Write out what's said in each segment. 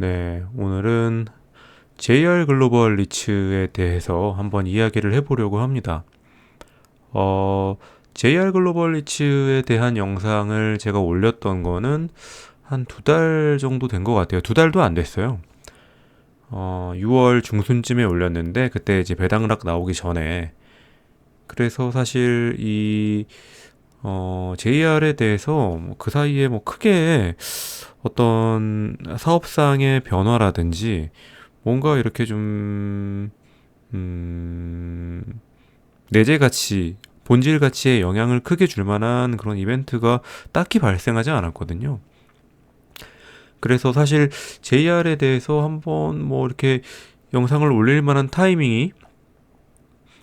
네, 오늘은 JR 글로벌 리츠에 대해서 한번 이야기를 해보려고 합니다. 어, JR 글로벌 리츠에 대한 영상을 제가 올렸던 거는 한 두 달 정도 된 것 같아요. 두 달도 안 됐어요. 어, 6월 중순쯤에 올렸는데 그때 이제 배당락 나오기 전에 그래서 사실 이 어, JR에 대해서 뭐그 사이에 뭐 크게 어떤 사업상의 변화라든지 뭔가 이렇게 좀 음, 내재 가치, 본질 가치에 영향을 크게 줄 만한 그런 이벤트가 딱히 발생하지 않았거든요. 그래서 사실 JR에 대해서 한번 뭐 이렇게 영상을 올릴 만한 타이밍이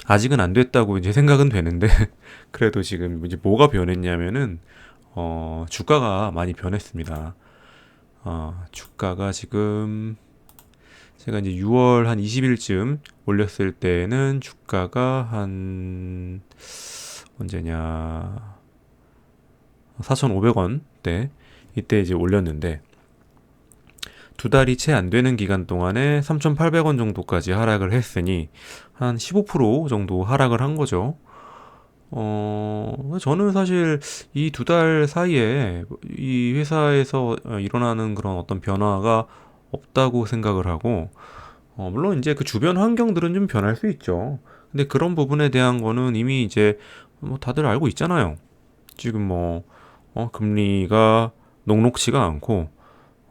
아직은 안 됐다고 이제 생각은 되는데 그래도 지금 이제 뭐가 변했냐면은 어 주가가 많이 변했습니다. 어 주가가 지금 제가 이제 6월 한 20일쯤 올렸을 때는 주가가 한 언제냐 4,500원대 이때 이제 올렸는데 두 달이 채 안 되는 기간 동안에 3,800원 정도까지 하락을 했으니 한 15% 정도 하락을 한 거죠. 어, 저는 사실 이 두 달 사이에 이 회사에서 일어나는 그런 어떤 변화가 없다고 생각을 하고, 어, 물론 이제 그 주변 환경들은 좀 변할 수 있죠. 근데 그런 부분에 대한 거는 이미 이제 뭐 다들 알고 있잖아요. 지금 뭐, 어, 금리가 녹록치가 않고,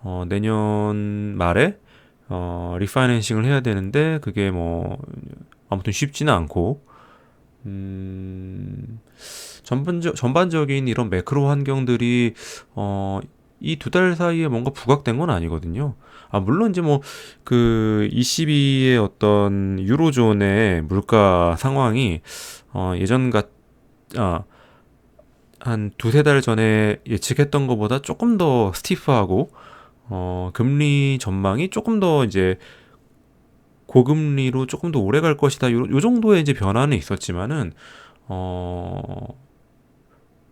어, 내년 말에 어, 리파이낸싱을 해야 되는데 그게 뭐 아무튼 쉽지는 않고 음, 전반적, 전반적인 이런 매크로 환경들이 어, 이 두 달 사이에 뭔가 부각된 건 아니거든요. 아, 물론 이제 뭐그 ECB의 어떤 유로존의 물가 상황이 어, 예전 같, 아, 한 두세 달 전에 예측했던 것보다 조금 더 스티프하고 어, 금리 전망이 조금 더 이제 고금리로 조금 더 오래 갈 것이다. 요, 요 정도의 이제 변화는 있었지만은 어,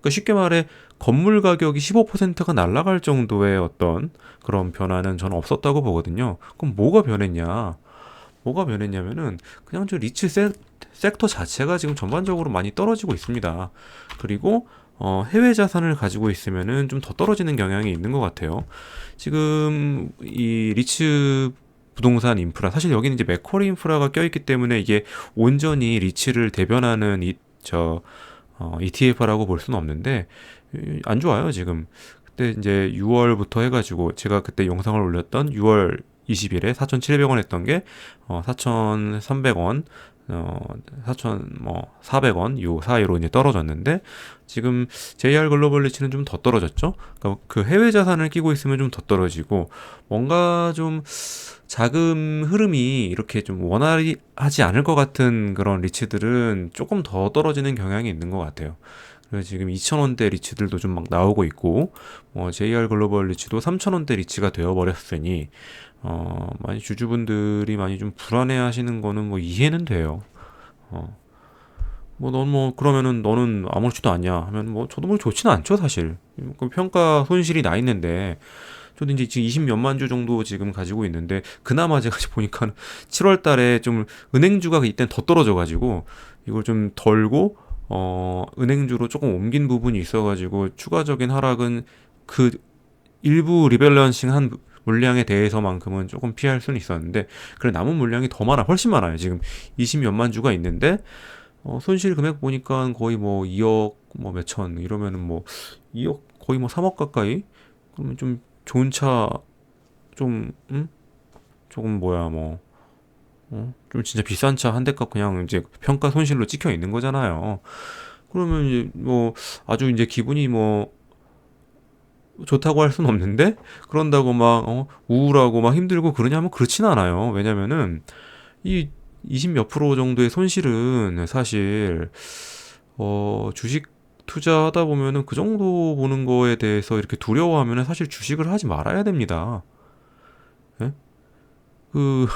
그러니까 쉽게 말해 건물 가격이 15%가 날아갈 정도의 어떤 그런 변화는 저는 없었다고 보거든요. 그럼 뭐가 변했냐? 뭐가 변했냐면은 그냥 저 리츠 세, 섹터 자체가 지금 전반적으로 많이 떨어지고 있습니다. 그리고 어, 해외 자산을 가지고 있으면은 좀 더 떨어지는 경향이 있는 것 같아요. 지금 이 리츠 부동산 인프라. 사실 여기는 이제 맥쿼리 인프라가 껴있기 때문에 이게 온전히 리츠를 대변하는 이저 어, ETF라고 볼 수는 없는데 안 좋아요 지금. 그때 이제 6월부터 해가지고 제가 그때 영상을 올렸던 6월 20일에 4,700원 했던 게 어, 4,300원 어, 4천 뭐 400원 요 사이로 이제 떨어졌는데 지금 JR 글로벌 리치는 좀 더 떨어졌죠. 그러니까 그 해외 자산을 끼고 있으면 좀 더 떨어지고 뭔가 좀 자금 흐름이 이렇게 좀 원활하지 않을 것 같은 그런 리치들은 조금 더 떨어지는 경향이 있는 것 같아요. 그래서 지금 2,000원대 리치들도 좀 막 나오고 있고, 뭐 JR 글로벌 리치도 3,000원대 리치가 되어버렸으니, 어, 많이 주주분들이 많이 좀 불안해 하시는 거는 뭐 이해는 돼요. 어. 뭐, 넌 뭐, 그러면은 너는 아무렇지도 않냐 하면 뭐, 저도 뭐 좋지는 않죠, 사실. 그 평가 손실이 나 있는데, 저도 이제 지금 20몇만 주 정도 지금 가지고 있는데, 그나마 제가 보니까 7월 달에 좀 은행주가 이땐 더 떨어져가지고, 이걸 좀 덜고, 어, 은행주로 조금 옮긴 부분이 있어가지고, 추가적인 하락은 그 일부 리밸런싱 한 물량에 대해서만큼은 조금 피할 수는 있었는데 그래 남은 물량이 더 많아 훨씬 많아요 지금 20몇만 주가 있는데 어, 손실 금액 보니까 거의 뭐 2억 뭐 몇천 이러면은 뭐 2억 거의 뭐 3억 가까이 그러면 좀 좋은 차좀 음? 조금 뭐야 뭐 어? 좀 진짜 비싼 차 한 대값 그냥 이제 평가 손실로 찍혀 있는 거잖아요. 그러면 이제 뭐 아주 이제 기분이 뭐 좋다고 할 수는 없는데 그런다고 막 어, 우울하고 막 힘들고 그러냐면 그렇진 않아요. 왜냐면은 이 20몇 프로 정도의 손실은 사실 어, 주식 투자하다 보면은 그 정도 보는 거에 대해서 이렇게 두려워하면은 사실 주식을 하지 말아야 됩니다. 예? 그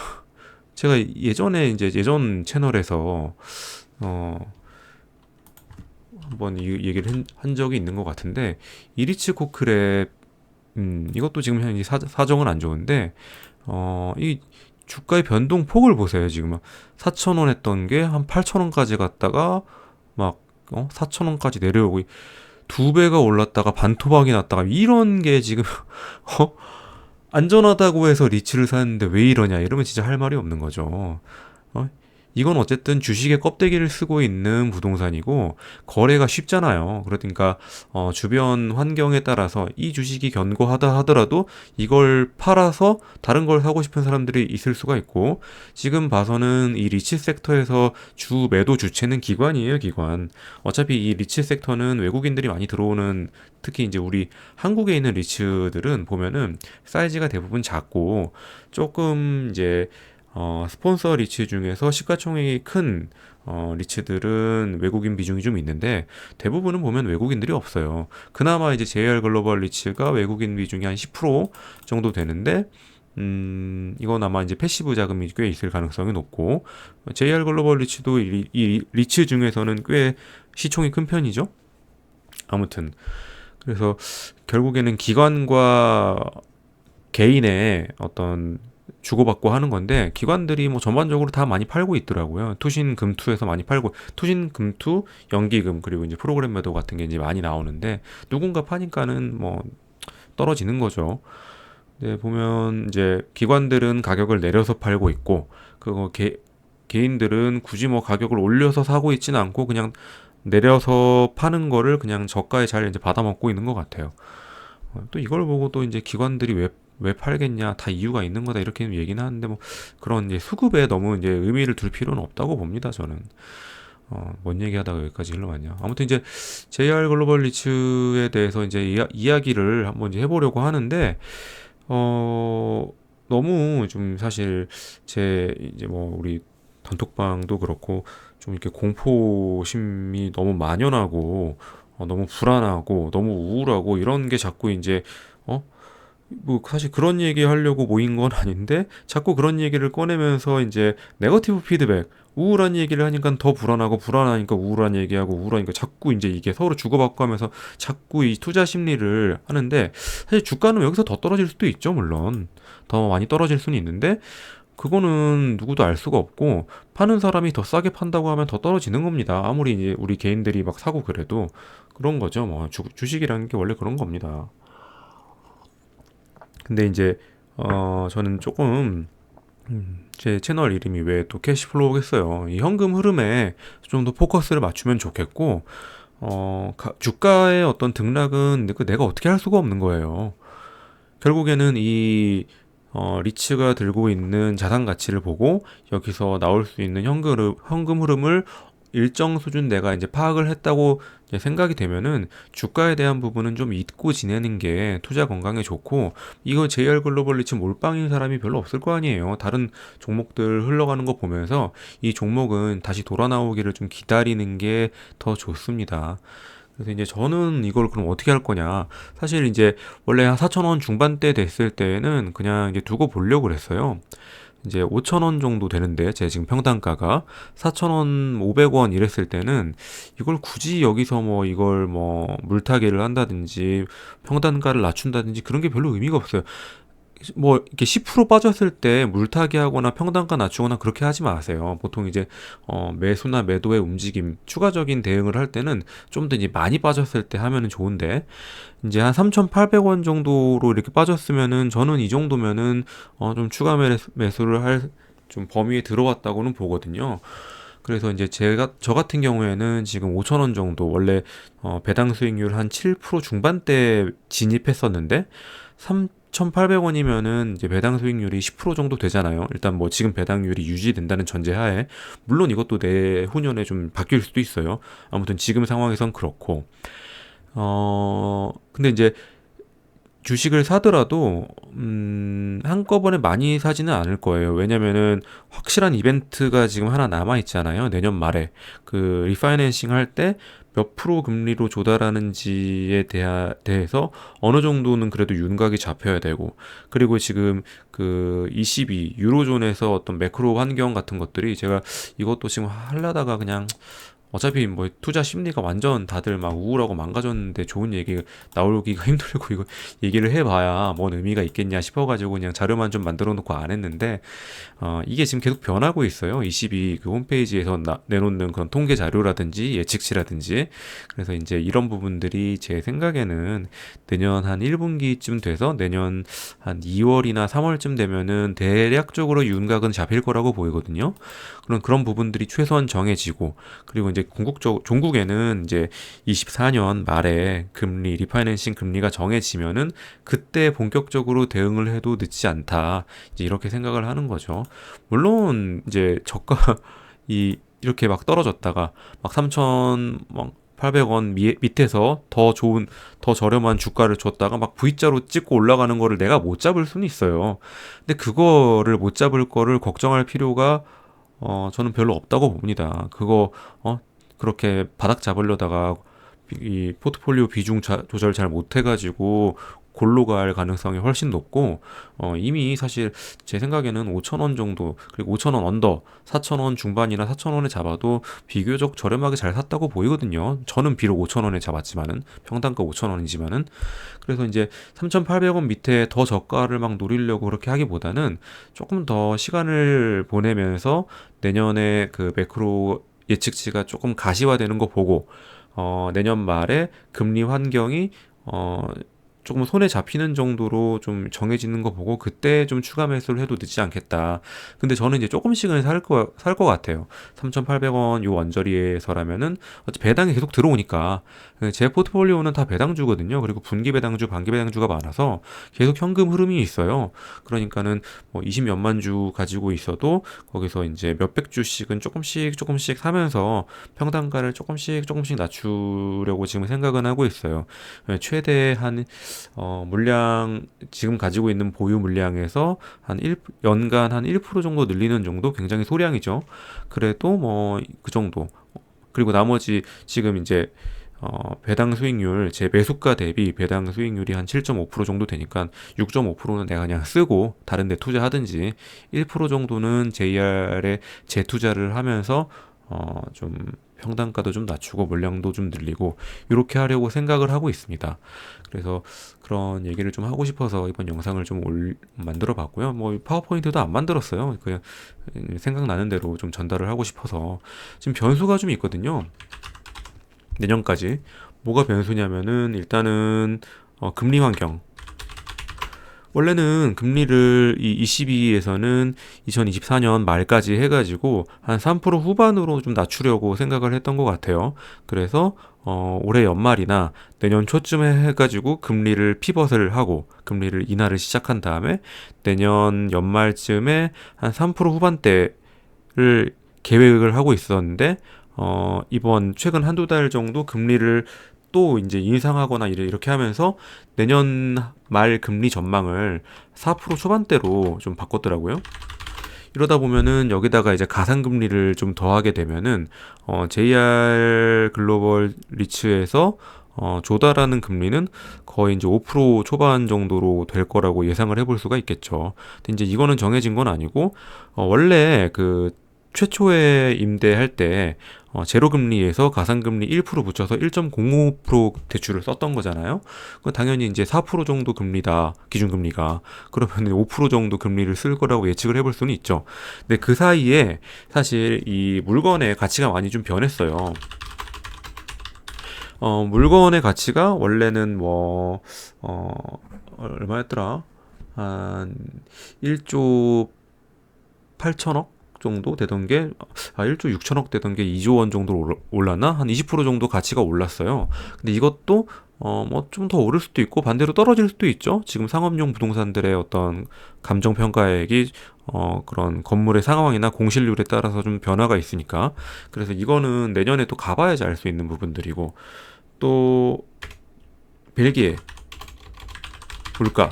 제가 예전에 이제 예전 채널에서 어 한번 이 얘기를 한 적이 있는 것 같은데 이리츠 코크랩 음, 이것도 지금 현재 사, 사정은 안 좋은데 어, 이 주가의 변동 폭을 보세요. 지금 4,000원 했던 게 한 8,000원까지 갔다가 막 어? 4,000원까지 내려오고 두 배가 올랐다가 반토막이 났다가 이런 게 지금 어? 안전하다고 해서 리츠를 샀는데 왜 이러냐 이러면 진짜 할 말이 없는 거죠. 어? 이건 어쨌든 주식의 껍데기를 쓰고 있는 부동산이고 거래가 쉽잖아요. 그러니까 어, 주변 환경에 따라서 이 주식이 견고하다 하더라도 이걸 팔아서 다른 걸 사고 싶은 사람들이 있을 수가 있고 지금 봐서는 이 리치 섹터에서 주 매도 주체는 기관이에요, 기관. 어차피 이 리치 섹터는 외국인들이 많이 들어오는 특히 이제 우리 한국에 있는 리츠들은 보면은 사이즈가 대부분 작고 조금 이제 어, 스폰서 리츠 중에서 시가총액이 큰 어, 리츠들은 외국인 비중이 좀 있는데 대부분은 보면 외국인들이 없어요. 그나마 이제 JR 글로벌 리츠가 외국인 비중이 한 10% 정도 되는데 음, 이건 아마 이제 패시브 자금이 꽤 있을 가능성이 높고 JR 글로벌 리츠도 이, 이 리츠 중에서는 꽤 시총이 큰 편이죠. 아무튼 그래서 결국에는 기관과 개인의 어떤 주고받고 하는 건데 기관들이 뭐 전반적으로 다 많이 팔고 있더라고요. 투신 금투에서 많이 팔고 투신 금투 연기금 그리고 이제 프로그램 매도 같은 게 이제 많이 나오는데 누군가 파니까는 뭐 떨어지는 거죠. 네, 보면 이제 기관들은 가격을 내려서 팔고 있고 그거 개, 개인들은 굳이 뭐 가격을 올려서 사고 있지는 않고 그냥 내려서 파는 거를 그냥 저가에 잘 이제 받아먹고 있는 것 같아요. 어, 또 이걸 보고 또 이제 기관들이 왜 왜 팔겠냐 다 이유가 있는 거다 이렇게 얘기는 하는데 뭐 그런 이제 수급에 너무 이제 의미를 둘 필요는 없다고 봅니다 저는 어, 뭔 얘기하다가 여기까지 흘러갔냐. 아무튼 이제 JR 글로벌 리츠에 대해서 이제 이야, 이야기를 한번 이제 해보려고 하는데, 어, 너무 좀 사실 제 이제 뭐 우리 단톡방도 그렇고 좀 이렇게 공포심이 너무 만연하고, 어, 너무 불안하고, 너무 우울하고 이런 게 자꾸 이제, 어? 뭐 사실 그런 얘기 하려고 모인 건 아닌데 자꾸 그런 얘기를 꺼내면서 이제 네거티브 피드백 우울한 얘기를 하니까 더 불안하고 불안하니까 우울한 얘기하고 우울하니까 자꾸 이제 이게 서로 주고받고 하면서 자꾸 이 투자 심리를 하는데 사실 주가는 여기서 더 떨어질 수도 있죠 물론. 더 많이 떨어질 수는 있는데 그거는 누구도 알 수가 없고 파는 사람이 더 싸게 판다고 하면 더 떨어지는 겁니다. 아무리 이제 우리 개인들이 막 사고 그래도 그런 거죠. 뭐 주, 주식이라는 게 원래 그런 겁니다 근데 이제 어 저는 조금 음, 제 채널 이름이 왜 또 캐시플로우겠어요. 이 현금 흐름에 좀 더 포커스를 맞추면 좋겠고 어 가, 주가의 어떤 등락은 그 내가 어떻게 할 수가 없는 거예요. 결국에는 이 어, 리츠가 들고 있는 자산 가치를 보고 여기서 나올 수 있는 현금 흐름을 일정 수준 내가 이제 파악을 했다고 이제 생각이 되면은 주가에 대한 부분은 좀 잊고 지내는 게 투자 건강에 좋고 이거 JR 글로벌 리츠 몰빵인 사람이 별로 없을 거 아니에요. 다른 종목들 흘러가는 거 보면서 이 종목은 다시 돌아 나오기를 좀 기다리는 게 더 좋습니다. 그래서 이제 저는 이걸 그럼 어떻게 할 거냐. 사실 이제 원래 한 4천원 중반대 됐을 때는 그냥 이제 두고 보려고 그랬어요. 이제 5천 원 정도 되는데 제 지금 평단가가 4천 원 500원 이랬을 때는 이걸 굳이 여기서 뭐 이걸 뭐 물타기를 한다든지 평단가를 낮춘다든지 그런 게 별로 의미가 없어요. 뭐 이렇게 10% 빠졌을 때 물타기 하거나 평단가 낮추거나 그렇게 하지 마세요. 보통 이제 어 매수나 매도의 움직임 추가적인 대응을 할 때는 좀 더 이제 많이 빠졌을 때 하면은 좋은데 이제 한 3,800원 정도로 이렇게 빠졌으면은 저는 이 정도면은 어 좀 추가 매수를 할 좀 범위에 들어왔다고는 보거든요. 그래서 이제 제가 저 같은 경우에는 지금 5천 원 정도 원래 어 배당 수익률 한 7% 중반대 진입했었는데 3 1,800원이면은 이제 배당 수익률이 10% 정도 되잖아요. 일단 뭐 지금 배당률이 유지된다는 전제하에 물론 이것도 내후년에 좀 바뀔 수도 있어요. 아무튼 지금 상황에선 그렇고 어 근데 이제 주식을 사더라도 음 한꺼번에 많이 사지는 않을 거예요. 왜냐면은 확실한 이벤트가 지금 하나 남아 있잖아요. 내년 말에 그 리파이낸싱 할 때 몇 프로 금리로 조달하는지에 대하, 대해서 어느 정도는 그래도 윤곽이 잡혀야 되고 그리고 지금 그 22 유로존에서 어떤 매크로 환경 같은 것들이 제가 이것도 지금 하려다가 그냥 어차피 뭐 투자 심리가 완전 다들 막 우울하고 망가졌는데 좋은 얘기 나오기가 힘들고 이거 얘기를 해봐야 뭔 의미가 있겠냐 싶어가지고 그냥 자료만 좀 만들어 놓고 안 했는데 어 이게 지금 계속 변하고 있어요. 22 그 홈페이지에서 나, 내놓는 그런 통계 자료라든지 예측치라든지 그래서 이제 이런 부분들이 제 생각에는 내년 한 1분기쯤 돼서 내년 한 2월이나 3월쯤 되면은 대략적으로 윤곽은 잡힐 거라고 보이거든요. 그런 그런 부분들이 최소한 정해지고 그리고 이제 궁극적 종국에는 이제 24년 말에 금리 리파이낸싱 금리가 정해지면은 그때 본격적으로 대응을 해도 늦지 않다. 이제 이렇게 생각을 하는 거죠. 물론 이제 저가 이 이렇게 막 떨어졌다가 막 3천 막 800원 미, 밑에서 더 좋은 더 저렴한 주가를 줬다가 막 V자로 찍고 올라가는 거를 내가 못 잡을 수는 있어요. 근데 그거를 못 잡을 거를 걱정할 필요가 어 저는 별로 없다고 봅니다. 그거 어 그렇게 바닥 잡으려다가 이 포트폴리오 비중 자, 조절 잘 못해가지고 골로 갈 가능성이 훨씬 높고 어, 이미 사실 제 생각에는 5천 원 정도 그리고 5천 원 언더 4천 원 중반이나 4천 원에 잡아도 비교적 저렴하게 잘 샀다고 보이거든요. 저는 비록 5천 원에 잡았지만은 평단가 5천 원이지만은 그래서 이제 3,800원 밑에 더 저가를 막 노리려고 그렇게 하기보다는 조금 더 시간을 보내면서 내년에 그 매크로 예측치가 조금 가시화되는 거 보고 어, 내년 말에 금리 환경이 어, 조금 손에 잡히는 정도로 좀 정해지는 거 보고 그때 좀 추가 매수를 해도 늦지 않겠다. 근데 저는 이제 조금씩은 살 거, 살것 같아요. 3,800원 요 원저리에서라면은 배당이 계속 들어오니까 제 포트폴리오는 다 배당주거든요. 그리고 분기 배당주, 반기 배당주가 많아서 계속 현금 흐름이 있어요. 그러니까는 뭐 20몇만 주 가지고 있어도 거기서 이제 몇백 주씩은 조금씩 조금씩 사면서 평단가를 조금씩 조금씩 낮추려고 지금 생각은 하고 있어요. 최대 한 어, 물량 지금 가지고 있는 보유 물량에서 한 1, 연간 한 1% 정도 늘리는 정도 굉장히 소량이죠. 그래도 뭐 그 정도. 그리고 나머지 지금 이제 어, 배당 수익률, 제 매수가 대비 배당 수익률이 한 7.5% 정도 되니까 6.5%는 내가 그냥 쓰고 다른 데 투자하든지 1% 정도는 JR에 재투자를 하면서 어, 좀 평단가도 좀 낮추고 물량도 좀 늘리고 이렇게 하려고 생각을 하고 있습니다. 그래서 그런 얘기를 좀 하고 싶어서 이번 영상을 좀 올, 만들어 봤고요. 뭐 파워포인트도 안 만들었어요. 그냥 생각나는 대로 좀 전달을 하고 싶어서 지금 변수가 좀 있거든요. 내년까지 뭐가 변수냐면은 일단은 어, 금리 환경 원래는 금리를 이 ECB에서는 2024년 말까지 해가지고 한 3% 후반으로 좀 낮추려고 생각을 했던 것 같아요. 그래서 어, 올해 연말이나 내년 초쯤에 해가지고 금리를 피벗을 하고 금리를 인하를 시작한 다음에 내년 연말쯤에 한 3% 후반대를 계획을 하고 있었는데 어, 이번 최근 한두 달 정도 금리를 또 이제 인상하거나 이렇게 하면서 내년 말 금리 전망을 4% 초반대로 좀 바꿨더라고요. 이러다 보면은 여기다가 이제 가상금리를 좀 더하게 되면은 어, JR 글로벌 리츠에서 어, 조달하는 금리는 거의 이제 5% 초반 정도로 될 거라고 예상을 해볼 수가 있겠죠. 근데 이제 이거는 정해진 건 아니고 어, 원래 그 최초에 임대할 때 어, 제로금리에서 가상금리 1% 붙여서 1.05% 대출을 썼던 거잖아요. 그 당연히 이제 4% 정도 금리다 기준금리가 그러면 5% 정도 금리를 쓸 거라고 예측을 해볼 수는 있죠. 근데 그 사이에 사실 이 물건의 가치가 많이 좀 변했어요. 어, 물건의 가치가 원래는 뭐, 어, 얼마였더라? 한 1조 8천억? 정도 되던 게 아, 1조 6천억 되던 게 2조 원 정도로 올랐나? 한 20% 정도 가치가 올랐어요. 근데 이것도 어, 뭐 좀 더 오를 수도 있고 반대로 떨어질 수도 있죠. 지금 상업용 부동산들의 어떤 감정 평가액이 어, 그런 건물의 상황이나 공실률에 따라서 좀 변화가 있으니까. 그래서 이거는 내년에 또 가봐야지 알 수 있는 부분들이고 또 벨기에 물가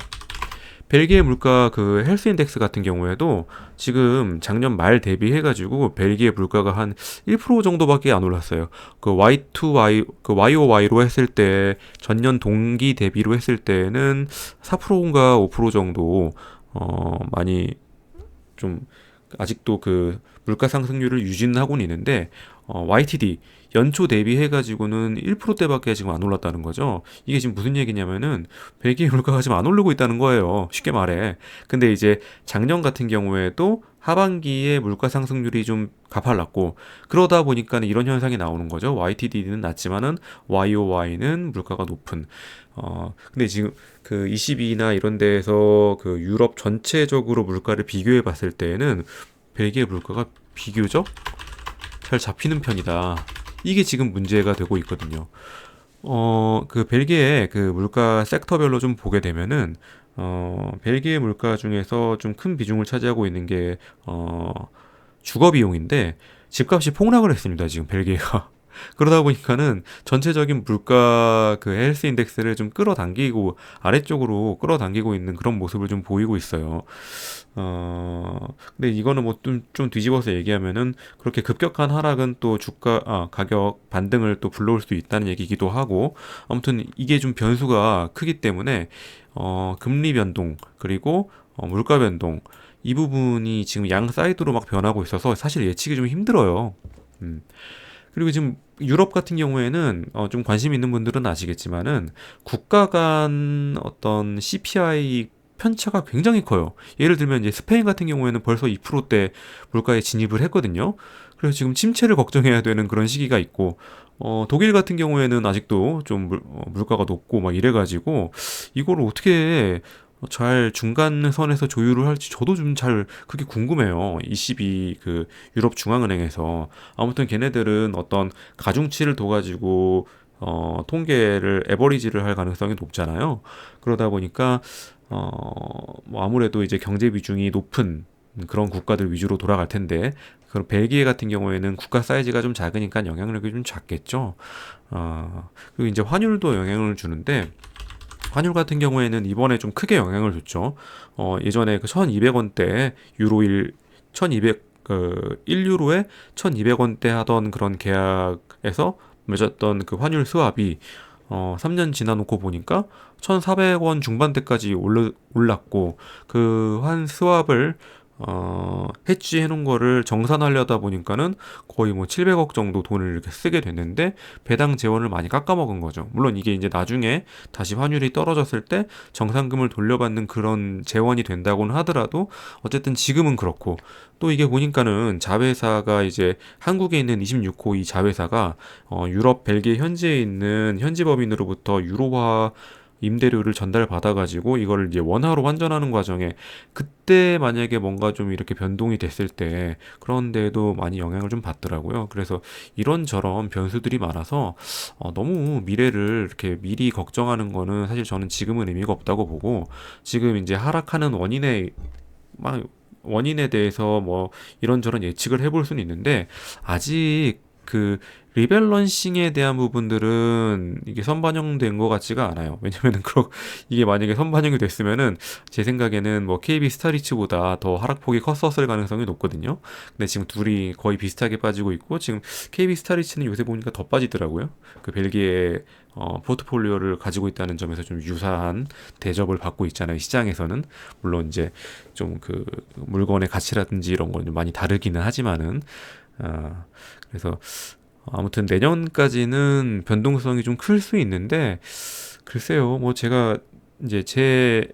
벨기에 물가 그 헬스 인덱스 같은 경우에도 지금 작년 말 대비해가지고 벨기에 물가가 한 1% 정도밖에 안 올랐어요. 그 Y2Y, 그 YOY로 했을 때 전년 동기 대비로 했을 때는 4%인가 5% 정도, 어, 많이 좀 아직도 그 물가 상승률을 유지는 하고는 있는데, 어, YTD 연초 대비해 가지고는 1%대밖에 지금 안 올랐다는 거죠. 이게 지금 무슨 얘기냐면은 벨기에 물가가 지금 안 오르고 있다는 거예요. 쉽게 말해. 근데 이제 작년 같은 경우에도 하반기에 물가 상승률이 좀 가팔랐고 그러다 보니까는 이런 현상이 나오는 거죠. YTD는 낮지만은 YOY는 물가가 높은. 어 근데 지금 그 22나 이런 데에서 그 유럽 전체적으로 물가를 비교해 봤을 때에는 벨기에 물가가 비교적 잘 잡히는 편이다. 이게 지금 문제가 되고 있거든요. 어, 그 벨기에 그 물가 섹터별로 좀 보게 되면은 어, 벨기에 물가 중에서 좀 큰 비중을 차지하고 있는 게 어, 주거 비용인데 집값이 폭락을 했습니다. 지금 벨기에가. 그러다 보니까는 전체적인 물가 그 헬스 인덱스를 좀 끌어당기고 아래쪽으로 끌어당기고 있는 그런 모습을 좀 보이고 있어요. 어, 근데 이거는 뭐좀 좀 뒤집어서 얘기하면은 그렇게 급격한 하락은 또 주가 아, 가격 반등을 또 불러올 수 있다는 얘기기도 하고 아무튼 이게 좀 변수가 크기 때문에 어, 금리 변동 그리고 어, 물가 변동 이 부분이 지금 양 사이드로 막 변하고 있어서 사실 예측이 좀 힘들어요. 음. 그리고 지금 유럽 같은 경우에는 어, 좀 관심 있는 분들은 아시겠지만은 국가 간 어떤 CPI 편차가 굉장히 커요. 예를 들면 이제 스페인 같은 경우에는 벌써 2%대 물가에 진입을 했거든요. 그래서 지금 침체를 걱정해야 되는 그런 시기가 있고, 어, 독일 같은 경우에는 아직도 좀 물, 어, 물가가 높고 막 이래가지고, 이걸 어떻게 잘 중간 선에서 조율을 할지 저도 좀 잘 그게 궁금해요. ECB 그 유럽 중앙은행에서 아무튼 걔네들은 어떤 가중치를 둬 가지고 어 통계를 에버리지를 할 가능성이 높잖아요. 그러다 보니까 어뭐 아무래도 이제 경제 비중이 높은 그런 국가들 위주로 돌아갈 텐데 그럼 벨기에 같은 경우에는 국가 사이즈가 좀 작으니까 영향력이 좀 작겠죠. 어 그리고 이제 환율도 영향을 주는데 환율 같은 경우에는 이번에 좀 크게 영향을 줬죠. 어, 예전에 그 1200원대 유로 1 1200 그 1유로에 1200원대 하던 그런 계약에서 맺었던 그 환율 스왑이 어, 3년 지나 놓고 보니까 1,400원 중반대까지 올랐고 그환 스왑을 어, 해지 해놓은 거를 정산하려다 보니까는 거의 뭐 700억 정도 돈을 이렇게 쓰게 됐는데 배당 재원을 많이 깎아먹은 거죠. 물론 이게 이제 나중에 다시 환율이 떨어졌을 때 정산금을 돌려받는 그런 재원이 된다고는 하더라도 어쨌든 지금은 그렇고 또 이게 보니까는 자회사가 이제 한국에 있는 26호 이 자회사가 어, 유럽 벨기에 현지에 있는 현지 법인으로부터 유로화 임대료를 전달받아 가지고 이거를 이제 원화로 환전하는 과정에 그때 만약에 뭔가 좀 이렇게 변동이 됐을 때 그런 데에도 많이 영향을 좀 받더라고요. 그래서 이런저런 변수들이 많아서 어, 너무 미래를 이렇게 미리 걱정하는 거는 사실 저는 지금은 의미가 없다고 보고 지금 이제 하락하는 원인에 막 원인에 대해서 뭐 이런저런 예측을 해볼 수는 있는데 아직 그 리밸런싱에 대한 부분들은 이게 선반영된 것 같지가 않아요. 왜냐면은 그렇 이게 만약에 선반영이 됐으면은 제 생각에는 뭐 KB 스타리츠보다 더 하락폭이 컸었을 가능성이 높거든요. 근데 지금 둘이 거의 비슷하게 빠지고 있고 지금 KB 스타리츠는 요새 보니까 더 빠지더라고요. 그 벨기에 어, 포트폴리오를 가지고 있다는 점에서 좀 유사한 대접을 받고 있잖아요. 시장에서는 물론 이제 좀 그 물건의 가치라든지 이런 건 많이 다르기는 하지만은 어, 그래서 아무튼 내년까지는 변동성이 좀 클 수 있는데 글쎄요 뭐 제가 이제 제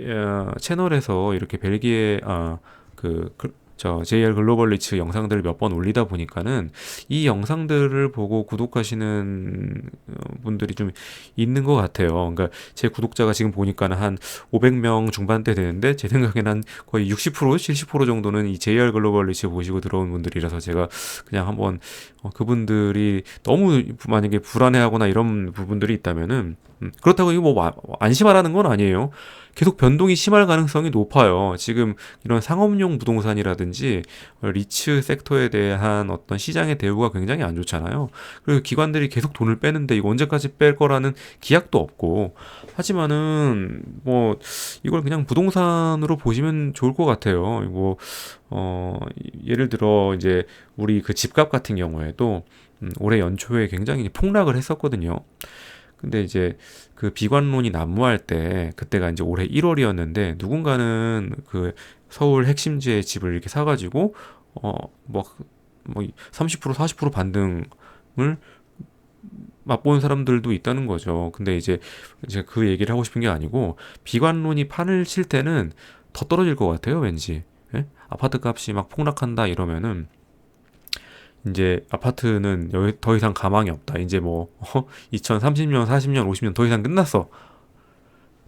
어, 채널에서 이렇게 벨기에 아그 그, 저 JR 글로벌 리츠 영상들을 몇 번 올리다 보니까는 이 영상들을 보고 구독하시는 어, 분들이 좀 있는 것 같아요. 그러니까 제 구독자가 지금 보니까는 한 500명 중반대 되는데 제 생각에는 한 거의 60% 70% 정도는 이 JR 글로벌 리츠 보시고 들어온 분들이라서 제가 그냥 한번 어, 그분들이 너무 만약에 불안해하거나 이런 부분들이 있다면은 음, 그렇다고 이거 뭐 안심하라는 건 아니에요. 계속 변동이 심할 가능성이 높아요. 지금 이런 상업용 부동산이라든지 리츠 섹터에 대한 어떤 시장의 대우가 굉장히 안 좋잖아요. 그리고 기관들이 계속 돈을 빼는데 이거 언제까지 뺄 거라는 기약도 없고 하지만은 뭐 이걸 그냥 부동산으로 보시면 좋을 것 같아요. 뭐 어, 예를 들어 이제 우리 그 집값 같은 경우에도 음, 올해 연초에 굉장히 폭락을 했었거든요. 근데 이제 그 비관론이 난무할 때 그때가 이제 올해 1월이었는데 누군가는 그 서울 핵심지에 집을 이렇게 사가지고 어뭐 뭐30% 40% 반등 맛본 사람들도 있다는 거죠. 근데 이제 제가 그 얘기를 하고 싶은 게 아니고 비관론이 판을 칠 때는 더 떨어질 것 같아요, 왠지. 예? 아파트 값이 막 폭락한다 이러면은 이제 아파트는 여기 더 이상 가망이 없다. 이제 뭐 어? 2030년, 40년, 50년 더 이상 끝났어.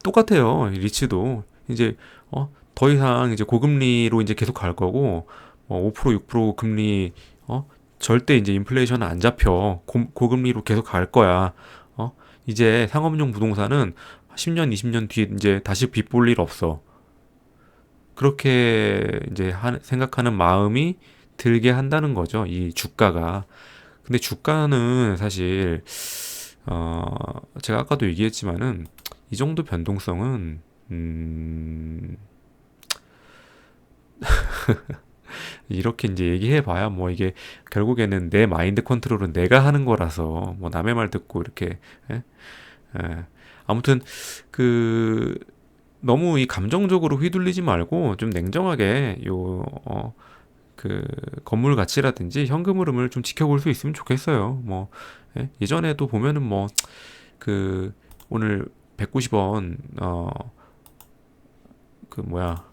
똑같아요. 리츠도 이제 어? 더 이상 이제 고금리로 이제 계속 갈 거고 어, 5% 6% 금리 어? 절대 이제 인플레이션은 안 잡혀. 고, 고금리로 계속 갈 거야. 어? 이제 상업용 부동산은 10년, 20년 뒤에 이제 다시 빚볼 일 없어. 그렇게 이제 하, 생각하는 마음이 들게 한다는 거죠. 이 주가가. 근데 주가는 사실 어 제가 아까도 얘기했지만은 이 정도 변동성은 음 이렇게 이제 얘기해 봐야 뭐 이게 결국에는 내 마인드 컨트롤은 내가 하는 거라서 뭐 남의 말 듣고 이렇게 예? 예. 아무튼 그 너무 이 감정적으로 휘둘리지 말고 좀 냉정하게 요 어, 그 건물 가치라든지 현금 흐름을 좀 지켜볼 수 있으면 좋겠어요. 뭐 예? 예전에도 보면은 뭐 그 오늘 190원 어 그 뭐야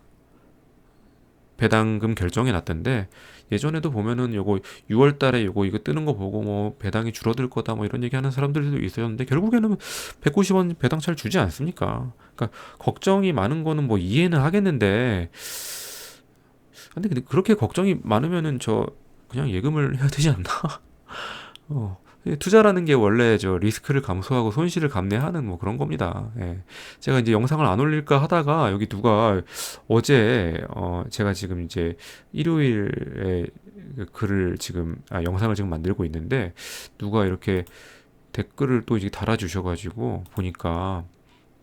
배당금 결정이 났던데 예전에도 보면은 요거 6월 달에 요거 이거 뜨는 거 보고 뭐 배당이 줄어들 거다 뭐 이런 얘기 하는 사람들도 있었는데 결국에는 190원 배당 잘 주지 않습니까? 그러니까 걱정이 많은 거는 뭐 이해는 하겠는데 근데 그렇게 걱정이 많으면은 저 그냥 예금을 해야 되지 않나? 어. 투자라는 게 원래 저 리스크를 감수하고 손실을 감내하는 뭐 그런 겁니다. 예. 제가 이제 영상을 안 올릴까 하다가 여기 누가 어제 어 제가 지금 이제 일요일에 그 글을 지금 아 영상을 지금 만들고 있는데 누가 이렇게 댓글을 또 이제 달아주셔가지고 보니까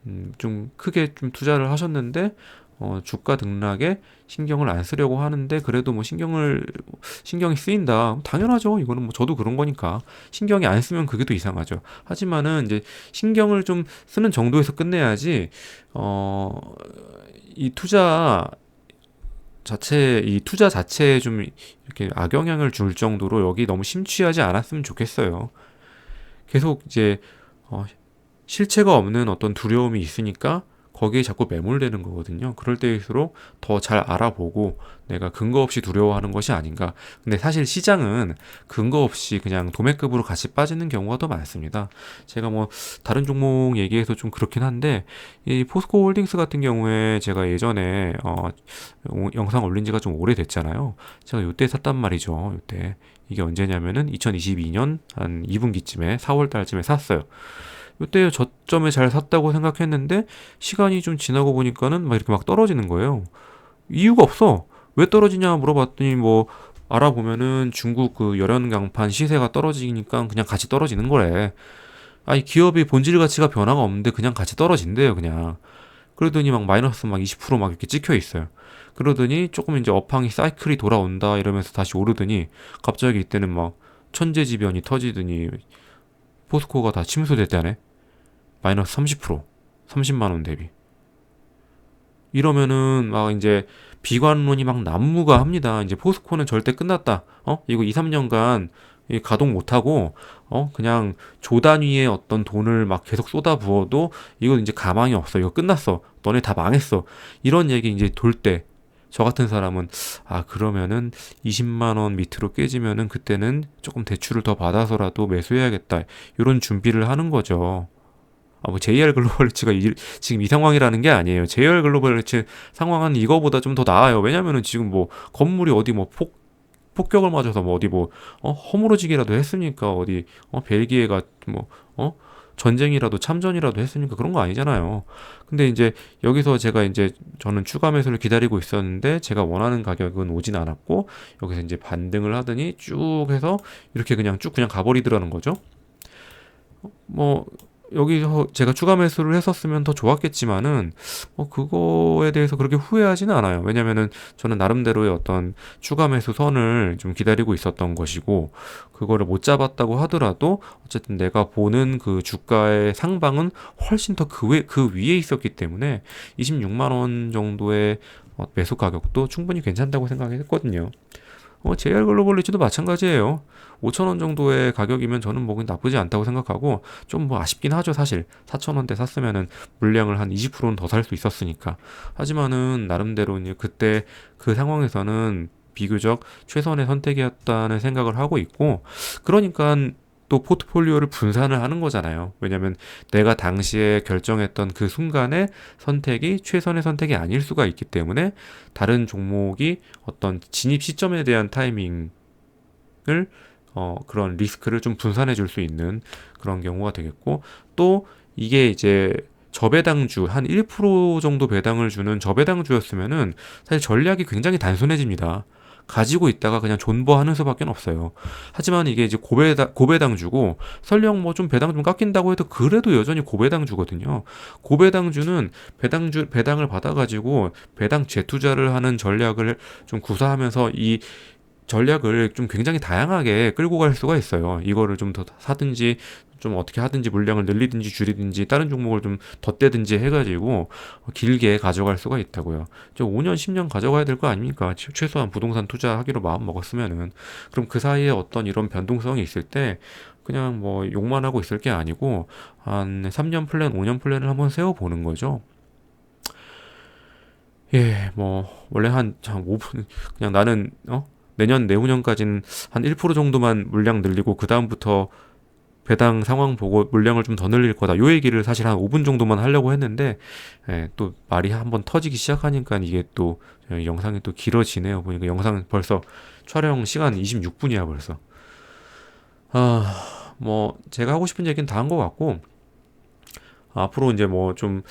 음, 좀 크게 좀 투자를 하셨는데 어, 주가 등락에 신경을 안 쓰려고 하는데 그래도 뭐 신경을 신경이 쓰인다. 당연하죠. 이거는 뭐 저도 그런 거니까. 신경이 안 쓰면 그게 더 이상하죠. 하지만은 이제 신경을 좀 쓰는 정도에서 끝내야지 어 이 투자 자체 이 투자 자체에 좀 이렇게 악영향을 줄 정도로 여기 너무 심취하지 않았으면 좋겠어요. 계속 이제 어 실체가 없는 어떤 두려움이 있으니까 거기에 자꾸 매몰되는 거거든요. 그럴 때일수록 더 잘 알아보고 내가 근거 없이 두려워하는 것이 아닌가. 근데 사실 시장은 근거 없이 그냥 도매급으로 같이 빠지는 경우가 더 많습니다. 제가 뭐 다른 종목 얘기해서 좀 그렇긴 한데 이 포스코 홀딩스 같은 경우에 제가 예전에 어 영상 올린 지가 좀 오래됐잖아요. 제가 요때 샀단 말이죠. 요때 이게 언제냐면은 2022년 한 2분기쯤에 4월 달쯤에 샀어요. 이때 저점에 잘 샀다고 생각했는데 시간이 좀 지나고 보니까는 막 이렇게 막 떨어지는 거예요. 이유가 없어. 왜 떨어지냐 물어봤더니 뭐 알아보면은 중국 그 열연 강판 시세가 떨어지니까 그냥 같이 떨어지는 거래. 아니 기업이 본질 가치가 변화가 없는데 그냥 같이 떨어진대요 그냥. 그러더니 막 마이너스 막 20%막 이렇게 찍혀 있어요. 그러더니 조금 이제 업황이 사이클이 돌아온다 이러면서 다시 오르더니 갑자기 이때는 막 천재지변이 터지더니 포스코가 다 침수됐다네. 마이너스 30% 30만 원 대비 이러면은 막 이제 비관론이 막 난무가 합니다. 이제 포스코는 절대 끝났다. 어 이거 2, 3년간 가동 못하고 어 그냥 조 단위의 어떤 돈을 막 계속 쏟아 부어도 이거 이제 가망이 없어. 이거 끝났어. 너네 다 망했어. 이런 얘기 이제 돌 때 저 같은 사람은 아 그러면은 20만 원 밑으로 깨지면은 그때는 조금 대출을 더 받아서라도 매수해야겠다. 이런 준비를 하는 거죠. 아, 뭐 JR 글로벌 리츠가 이, 지금 이 상황이라는 게 아니에요. JR 글로벌 리츠 상황은 이거보다 좀 더 나아요. 왜냐면은 지금 뭐 건물이 어디 뭐 폭, 폭격을 맞아서 뭐 어디 뭐, 어, 허물어지기라도 했으니까 어디, 어, 벨기에가 뭐, 어, 전쟁이라도 참전이라도 했으니까 그런 거 아니잖아요. 근데 이제 여기서 제가 이제 저는 추가 매수를 기다리고 있었는데 제가 원하는 가격은 오진 않았고 여기서 이제 반등을 하더니 쭉 해서 이렇게 그냥 쭉 그냥 가버리더라는 거죠. 뭐 여기서 제가 추가 매수를 했었으면 더 좋았겠지만은 뭐 그거에 대해서 그렇게 후회하지는 않아요. 왜냐면은 저는 나름대로의 어떤 추가 매수 선을 좀 기다리고 있었던 것이고 그거를 못 잡았다고 하더라도 어쨌든 내가 보는 그 주가의 상방은 훨씬 더그 그 위에 있었기 때문에 26만 원 정도의 어, 매수 가격도 충분히 괜찮다고 생각했거든요. 어, JR 글로벌 리츠도 마찬가지예요. 5,000원 정도의 가격이면 저는 뭐 나쁘지 않다고 생각하고 좀 뭐 아쉽긴 하죠, 사실. 4,000원대 샀으면은 물량을 한 20%는 더 살 수 있었으니까. 하지만은 나름대로 이제 그때 그 상황에서는 비교적 최선의 선택이었다는 생각을 하고 있고 그러니까 또 포트폴리오를 분산을 하는 거잖아요. 왜냐면 내가 당시에 결정했던 그 순간의 선택이 최선의 선택이 아닐 수가 있기 때문에 다른 종목이 어떤 진입 시점에 대한 타이밍을 어, 그런 리스크를 좀 분산해 줄 수 있는 그런 경우가 되겠고 또 이게 이제 저배당주 한 1% 정도 배당을 주는 저배당주였으면은 사실 전략이 굉장히 단순해집니다. 가지고 있다가 그냥 존버하는 수밖에 없어요. 하지만 이게 이제 고배당, 고배당 주고 설령 뭐 좀 배당 좀 깎인다고 해도 그래도 여전히 고배당 주거든요. 고배당 주는 배당주 배당을 받아가지고 배당 재투자를 하는 전략을 좀 구사하면서 이 전략을 좀 굉장히 다양하게 끌고 갈 수가 있어요. 이거를 좀 더 사든지 좀 어떻게 하든지 물량을 늘리든지 줄이든지 다른 종목을 좀 덧대든지 해가지고 길게 가져갈 수가 있다고요. 저 5년, 10년 가져가야 될 거 아닙니까? 최소한 부동산 투자하기로 마음 먹었으면은 그럼 그 사이에 어떤 이런 변동성이 있을 때 그냥 뭐 욕만 하고 있을 게 아니고 한 3년 플랜, 5년 플랜을 한번 세워보는 거죠. 예, 뭐 원래 한, 한 5분 그냥 나는 어 내년 내후년까지는 한 1% 정도만 물량 늘리고 그 다음부터 배당 상황 보고 물량을 좀 더 늘릴 거다. 요 얘기를 사실 한 5분 정도만 하려고 했는데 예, 또 말이 한번 터지기 시작하니까 이게 또 영상이 또 길어지네요. 보니까 영상 벌써 촬영 시간 26분이야 벌써. 아, 뭐 제가 하고 싶은 얘기는 다 한 것 같고 앞으로 이제 뭐 좀,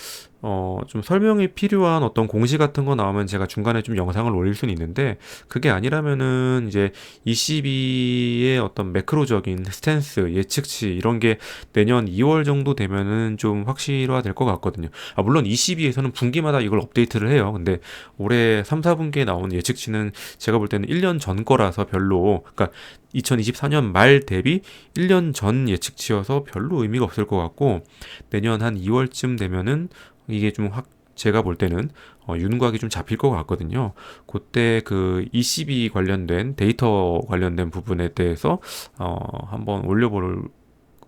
어, 좀 설명이 필요한 어떤 공시 같은 거 나오면 제가 중간에 좀 영상을 올릴 수는 있는데, 그게 아니라면은 이제 ECB의 어떤 매크로적인 스탠스, 예측치, 이런 게 내년 2월 정도 되면은 좀 확실화 될 것 같거든요. 아, 물론 ECB에서는 분기마다 이걸 업데이트를 해요. 근데 올해 3, 4분기에 나오는 예측치는 제가 볼 때는 1년 전 거라서 별로, 그러니까 2024년 말 대비 1년 전 예측치여서 별로 의미가 없을 것 같고 내년 한 2월쯤 되면은 이게 좀 확 제가 볼 때는 어, 윤곽이 좀 잡힐 것 같거든요. 그때 그 ECB 관련된 데이터 관련된 부분에 대해서 어, 한번 올려볼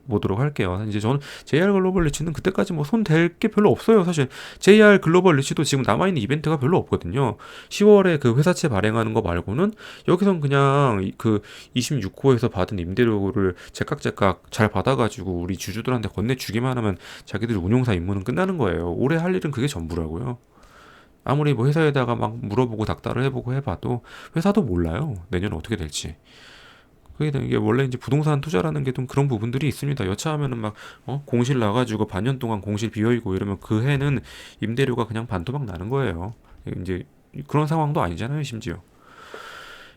보도록 할게요. 이제 저는 JR 글로벌 리치는 그때까지 뭐 손 댈 게 별로 없어요. 사실 JR 글로벌 리치도 지금 남아 있는 이벤트가 별로 없거든요. 10월에 그 회사채 발행하는 거 말고는 여기선 그냥 그 26호에서 받은 임대료를 제깍제깍 잘 받아가지고 우리 주주들한테 건네주기만 하면 자기들 운용사 임무는 끝나는 거예요. 올해 할 일은 그게 전부라고요. 아무리 뭐 회사에다가 막 물어보고 닥달을 해보고 해봐도 회사도 몰라요. 내년 어떻게 될지. 그게 이게 원래 이제 부동산 투자라는 게 좀 그런 부분들이 있습니다. 여차하면은 막 어? 공실 나가지고 반년 동안 공실 비어 있고 이러면 그 해는 임대료가 그냥 반토막 나는 거예요. 이제 그런 상황도 아니잖아요, 심지어.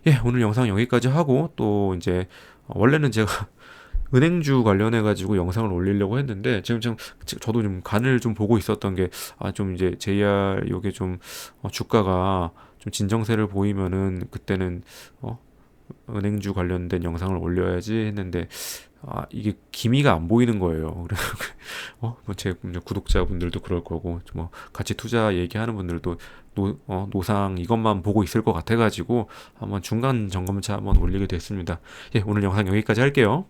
예, 오늘 영상 여기까지 하고 또 이제 원래는 제가 은행주 관련해 가지고 영상을 올리려고 했는데 지금 좀 저도 좀 간을 좀 보고 있었던 게 아 좀 이제 JR 요게 좀 어, 주가가 좀 진정세를 보이면은 그때는 어 은행주 관련된 영상을 올려야지 했는데 아 이게 기미가 안 보이는 거예요. 그래서 어뭐제 구독자분들도 그럴 거고 뭐 같이 투자 얘기하는 분들도 노, 어, 노상 이것만 보고 있을 것 같아가지고 한번 중간 점검차 한번 올리게 됐습니다. 예 오늘 영상 여기까지 할게요.